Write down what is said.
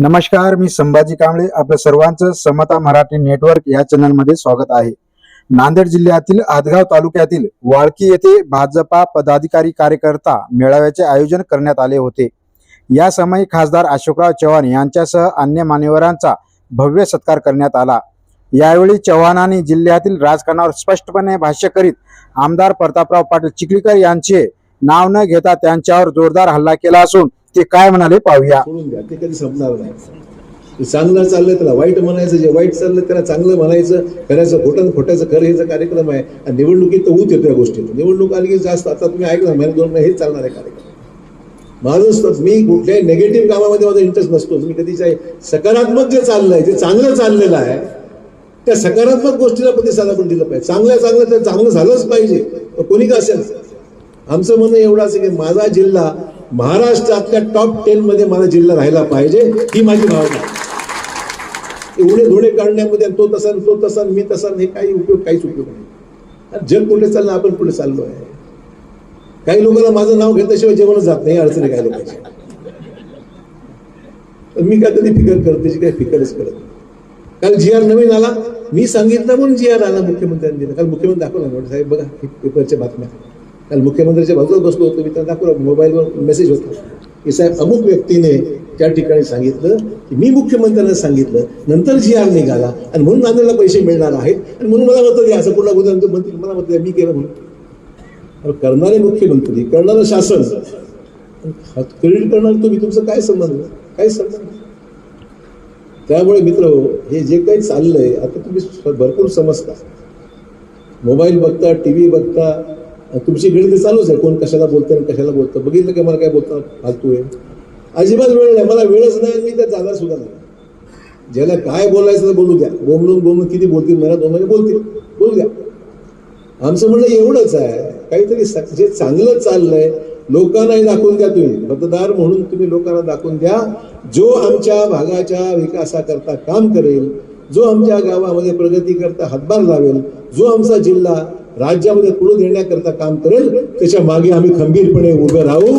नमस्कार मी संभाजी कांबळे. आपलं सर्वांचं समता मराठी नेटवर्क या चॅनलमध्ये स्वागत आहे. नांदेड जिल्ह्यातील आदगाव तालुक्यातील वाळकी येथे भाजपा पदाधिकारी कार्यकर्ता मेळाव्याचे आयोजन करण्यात आले होते. या समयी खासदार अशोकराव चव्हाण यांच्यासह अन्य मान्यवरांचा भव्य सत्कार करण्यात आला. यावेळी चव्हाणांनी जिल्ह्यातील राजकारणावर स्पष्टपणे भाष्य करीत आमदार प्रतापराव पाटील चिखलीकर यांचे नाव न घेता त्यांच्यावर जोरदार हल्ला केला असून ते काय म्हणाले पाहूया. सोडून द्या. ते कधी संपणार नाही. चांगलं चाललंय त्याला वाईट म्हणायचं जे वाईट चाललंय त्याला चांगलं म्हणायचं करायचं खोटं खोट्याचं खरं हेचा कार्यक्रम आहे आणि निवडणुकीत तर होत येतो या गोष्टी निवडणूक आली की जास्त आता तुम्ही ऐकलं महिने दोन महिने हेच चालणार आहे कार्यक्रम. माझं मी कुठल्याही नेगेटिव्ह कामामध्ये माझा इंटरेस्ट नसतो. मी कधीच आहे सकारात्मक जे चाललंय जे चांगलं चाललेलं आहे त्या सकारात्मक गोष्टीला प्रतिसाद आपण दिलं पाहिजे. चांगल्या चांगलं तर चांगलं झालंच पाहिजे. कोणी का असेल? आमचं म्हणणं एवढं असं की माझा जिल्हा महाराष्ट्रातल्या टॉप टेन मध्ये माझा जिल्हा राहायला पाहिजे ही माझी भावना. एवढे धुळे काढण्यामध्ये आणि तो तसा तो तसा मी तसा हे काही उपयोग काहीच उपयोग नाही. जग पुढे चाललं आपण पुढे चाललो आहे. काही लोकांना माझं नाव घेतल्याशिवाय जेवणच जात नाही अडचणी काही लोकांची. मी काय कधी फिकर करत त्याची काही फिकरच करत नाही. काल जी आर नवीन आला मी सांगितलं म्हणून जी आर आला मुख्यमंत्र्यांनी दिला. काल मुख्यमंत्री दाखवला साहेब बघा हे पेपरच्या बातम्या. काल मुख्यमंत्र्यांच्या बाजूला बसलो होतो मी त्यांना दाखवलं मोबाईलवर मेसेज होता. की साहेब अमुक व्यक्तीने त्या ठिकाणी सांगितलं की मी मुख्यमंत्र्यांना सांगितलं नंतर जी आर निघाला आणि म्हणून नांदेडला पैसे मिळणार आहेत आणि म्हणून मला मतं द्या. असं पुन्हा उद्या म्हणतील मंत्री मला मत द्या मी केलं म्हणून. करणारे मुख्यमंत्री करणारं शासन. क्रेडिट करणार तुम्ही तुमचं काय संबंध? काय संबंध? त्यामुळे मित्र हे जे काही चाललंय आता तुम्ही भरपूर समजता. मोबाईल बघता टी व्ही बघता तुमची गणित चालूच आहे. कोण कशाला बोलते आणि कशाला बोलतं बघितलं की मला काय बोलताना फालतू आहे. अजिबात वेळ नाही. मला वेळच नाही मी त्यात जाणार सुद्धा नाही. ज्याला काय बोलायचं तर बोलू द्या. बोमलून बोमलून किती बोलतील? मला दोन महिने बोलतील. बोलू द्या. आमचं म्हणणं एवढंच आहे. काहीतरी जे चांगलं चाललंय लोकांनाही दाखवून द्या तुम्ही. मतदार म्हणून तुम्ही लोकांना दाखवून द्या. जो आमच्या भागाच्या विकासाकरता काम करेल जो आमच्या गावामध्ये प्रगती करता हातभार लावेल जो आमचा जिल्हा राज्यामध्ये पुढे देण्याकरता काम करेल त्याच्यामागे आम्ही खंबीरपणे उभं राहू.